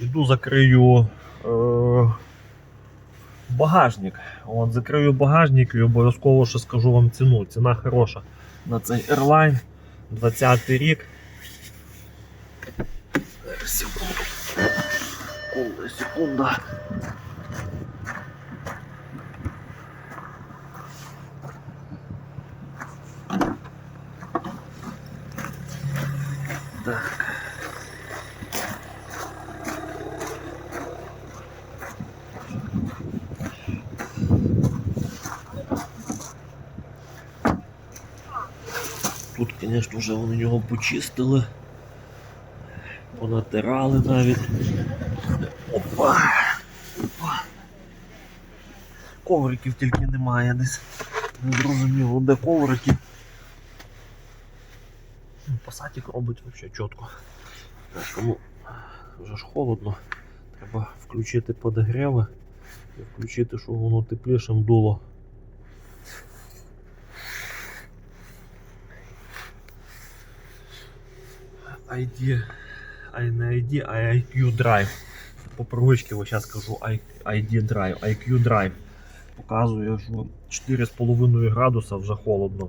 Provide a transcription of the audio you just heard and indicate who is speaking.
Speaker 1: Іду закрию е, багажник. От, закрию багажник і обов'язково ще скажу вам ціну. Ціна хороша на цей Airline 20 рік. Секунду. Секунда. Так. Тут, звісно, вже вони його почистили, понатирали навіть. Опа! Опа! Ковриків тільки немає десь. Не зрозуміло, де коврики. Ну, Пасатик робить взагалі чітко. Тому вже ж холодно. Треба включити подогріви і включити, щоб воно теплішим дуло. ID, а не ID, а IQ Drive. По привичці ось зараз кажу ID Drive, IQ Drive. Показує, що 4,5 градуса вже холодно.